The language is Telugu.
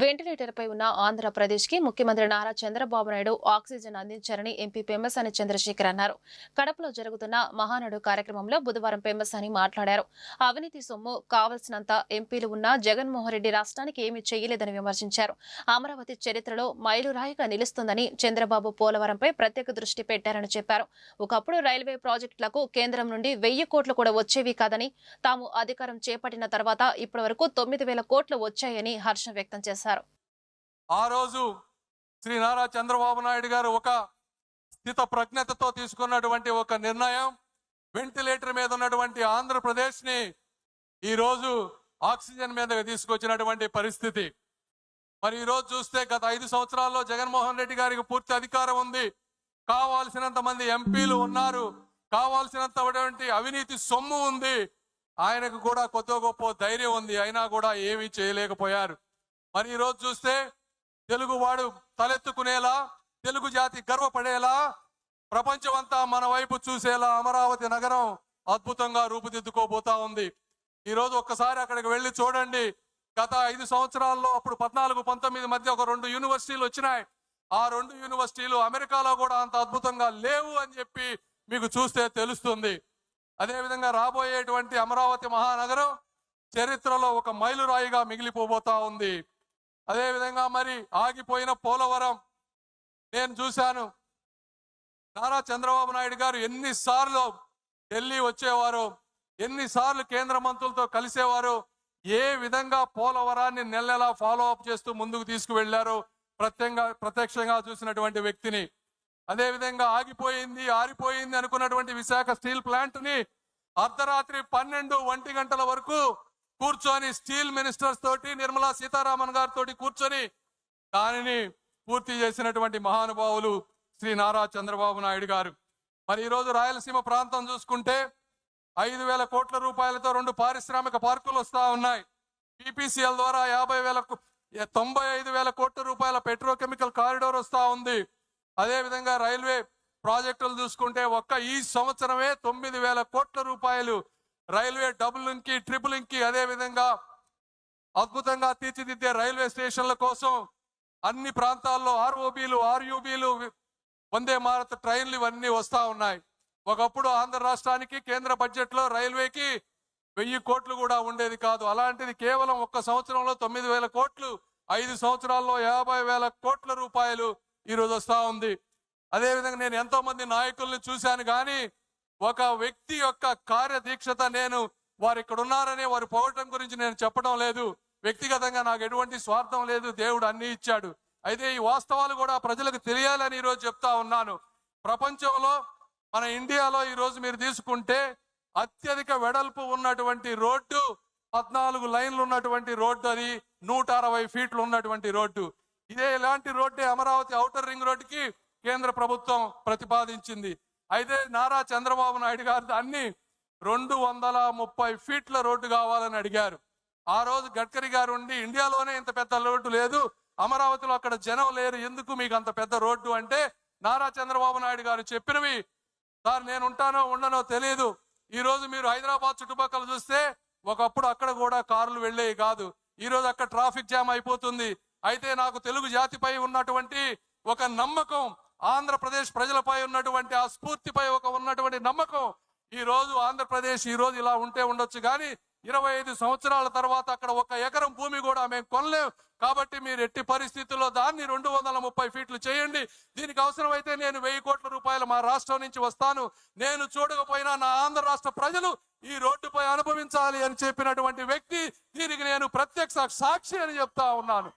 వెంటిలేటర్పై ఉన్న ఆంధ్రప్రదేశ్కి ముఖ్యమంత్రి నారా చంద్రబాబు నాయుడు ఆక్సిజన్ అందించారని ఎంపీ పెమ్మసాని చంద్రశేఖర్ అన్నారు. కడపలో జరుగుతున్న మహానాడు కార్యక్రమంలో బుధవారం పెమ్మసాని మాట్లాడారు. అవినీతి సొమ్ము కావలసినంత ఎంపీలు ఉన్న జగన్మోహన్ రెడ్డి రాష్ట్రానికి ఏమీ చేయలేదని విమర్శించారు. అమరావతి చరిత్రలో మైలురాయిగా నిలుస్తుందని చంద్రబాబు పోలవరంపై ప్రత్యేక దృష్టి పెట్టారని చెప్పారు. ఒకప్పుడు రైల్వే ప్రాజెక్టులకు కేంద్రం నుండి వెయ్యి కోట్లు కూడా వచ్చేవి కాదని తాము అధికారం చేపట్టిన తర్వాత ఇప్పటివరకు తొమ్మిది వేల కోట్లు వచ్చాయని హర్షం వ్యక్తం చేశారు. ఆ రోజు శ్రీ నారా చంద్రబాబు నాయుడు గారు ఒక స్థిత ప్రజ్ఞతతో తీసుకున్నటువంటి ఒక నిర్ణయం వెంటిలేటర్ మీద ఉన్నటువంటి ఆంధ్రప్రదేశ్ని ఈరోజు ఆక్సిజన్ మీద తీసుకొచ్చినటువంటి పరిస్థితి. మరి ఈరోజు చూస్తే గత ఐదు సంవత్సరాల్లో జగన్మోహన్ రెడ్డి గారికి పూర్తి అధికారం ఉంది. కావాల్సినంత మంది ఎంపీలు ఉన్నారు. కావాల్సినంతటువంటి అవినీతి సొమ్ము ఉంది. ఆయనకు కూడా కొత్త గొప్ప ధైర్యం ఉంది. అయినా కూడా ఏమీ చేయలేకపోయారు. మరి ఈరోజు చూస్తే తెలుగువాడు తలెత్తుకునేలా తెలుగు జాతి గర్వపడేలా ప్రపంచం అంతా మన వైపు చూసేలా అమరావతి నగరం అద్భుతంగా రూపుదిద్దుకోబోతా ఉంది. ఈరోజు ఒక్కసారి అక్కడికి వెళ్ళి చూడండి. గత ఐదు సంవత్సరాల్లో అప్పుడు పద్నాలుగు పంతొమ్మిది మధ్య ఒక రెండు యూనివర్సిటీలు వచ్చినాయి. ఆ రెండు యూనివర్సిటీలు అమెరికాలో కూడా అంత అద్భుతంగా లేవు అని చెప్పి మీకు చూస్తే తెలుస్తుంది. అదేవిధంగా రాబోయేటువంటి అమరావతి మహానగరం చరిత్రలో ఒక మైలురాయిగా మిగిలిపోబోతా ఉంది. అదేవిధంగా మరి ఆగిపోయిన పోలవరం నేను చూశాను. నారా చంద్రబాబు నాయుడు గారు ఎన్నిసార్లు ఢిల్లీ వచ్చేవారు ఎన్నిసార్లు కేంద్ర మంత్రులతో కలిసేవారు ఏ విధంగా పోలవరాన్ని నెల నెలా ఫాలో అప్ చేస్తూ ముందుకు తీసుకువెళ్ళారు ప్రత్యంగా ప్రత్యక్షంగా చూసినటువంటి వ్యక్తిని. అదేవిధంగా ఆగిపోయింది ఆరిపోయింది అనుకున్నటువంటి విశాఖ స్టీల్ ప్లాంట్ని అర్ధరాత్రి పన్నెండు ఒంటి గంటల వరకు కూర్చొని స్టీల్ మినిస్టర్స్ తోటి నిర్మలా సీతారామన్ గారితో కూర్చొని దానిని పూర్తి చేసినటువంటి మహానుభావులు శ్రీ నారా చంద్రబాబు నాయుడు గారు. మరి ఈరోజు రాయలసీమ ప్రాంతం చూసుకుంటే ఐదు వేల కోట్ల రూపాయలతో రెండు పారిశ్రామిక పార్కులు వస్తూ ఉన్నాయి. పిపిసిఎల్ ద్వారా యాభై వేల తొంభై ఐదు వేల కోట్ల రూపాయల పెట్రోకెమికల్ కారిడోర్ వస్తూ ఉంది. అదేవిధంగా రైల్వే ప్రాజెక్టులు చూసుకుంటే ఒక్క ఈ సంవత్సరమే తొమ్మిది వేల కోట్ల రూపాయలు రైల్వే డబుల్కి ట్రిపుల్కి అదే విధంగా అద్భుతంగా తీర్చిదిద్దే రైల్వే స్టేషన్ల కోసం అన్ని ప్రాంతాల్లో ఆర్ఓబీలు ఆర్యూబీలు వందే భారత్ ట్రైన్లు ఇవన్నీ వస్తూ ఉన్నాయి. ఒకప్పుడు ఆంధ్ర రాష్ట్రానికి కేంద్ర బడ్జెట్లో రైల్వేకి వెయ్యి కోట్లు కూడా ఉండేది కాదు. అలాంటిది కేవలం ఒక్క సంవత్సరంలో తొమ్మిది వేల కోట్లు ఐదు సంవత్సరాల్లో యాభై వేల కోట్ల రూపాయలు ఈరోజు వస్తూ ఉంది. అదేవిధంగా నేను ఎంతోమంది నాయకుల్ని చూశాను కానీ ఒక వ్యక్తి యొక్క కార్యదీక్షత నేను వారు ఇక్కడ ఉన్నారని వారు పోవటం గురించి నేను చెప్పడం లేదు. వ్యక్తిగతంగా నాకు ఎటువంటి స్వార్థం లేదు. దేవుడు అన్ని ఇచ్చాడు. అయితే ఈ వాస్తవాలు కూడా ప్రజలకు తెలియాలని ఈరోజు చెప్తా ఉన్నాను. ప్రపంచంలో మన ఇండియాలో ఈ రోజు మీరు తీసుకుంటే అత్యధిక వెడల్పు ఉన్నటువంటి రోడ్డు పద్నాలుగు లైన్లు ఉన్నటువంటి రోడ్డు అది నూట అరవై ఫీట్లు ఉన్నటువంటి రోడ్డు. ఇదే ఇలాంటి రోడ్డే అమరావతి ఔటర్ రింగ్ రోడ్డుకి కేంద్ర ప్రభుత్వం ప్రతిపాదించింది. అయితే నారా చంద్రబాబు నాయుడు గారు దాన్ని రెండు వందల ముప్పై ఫీట్ల రోడ్డు కావాలని అడిగారు. ఆ రోజు గడ్కరీ గారు ఉండి ఇండియాలోనే ఇంత పెద్ద రోడ్డు లేదు అమరావతిలో అక్కడ జనం లేరు ఎందుకు మీకు అంత పెద్ద రోడ్డు? అంటే నారా చంద్రబాబు నాయుడు గారు చెప్పినవి. సార్ నేను ఉంటానో ఉండనో తెలియదు ఈ రోజు మీరు హైదరాబాద్ చుట్టుపక్కల చూస్తే ఒకప్పుడు అక్కడ కూడా కార్లు వెళ్ళేవి కాదు. ఈ రోజు అక్కడ ట్రాఫిక్ జామ్ అయిపోతుంది. అయితే నాకు తెలుగు జాతిపై ఉన్నటువంటి ఒక నమ్మకం ఆంధ్రప్రదేశ్ ప్రజలపై ఉన్నటువంటి ఆ స్ఫూర్తిపై ఒక ఉన్నటువంటి నమ్మకం. ఈ రోజు ఆంధ్రప్రదేశ్ ఈ రోజు ఇలా ఉంటే ఉండొచ్చు కానీ ఇరవై ఐదు సంవత్సరాల తర్వాత అక్కడ ఒక ఎకరం భూమి కూడా మేము కొనలేం. కాబట్టి మీరు ఎట్టి పరిస్థితుల్లో దాన్ని రెండు వందల ముప్పై ఫీట్లు చేయండి. దీనికి అవసరమైతే నేను వెయ్యి కోట్ల రూపాయలు మా రాష్ట్రం నుంచి వస్తాను. నేను చూడకపోయినా నా ఆంధ్ర రాష్ట్ర ప్రజలు ఈ రోడ్డుపై అనుభవించాలి అని చెప్పినటువంటి వ్యక్తి. దీనికి నేను ప్రత్యక్ష సాక్షి అని చెప్తా ఉన్నాను.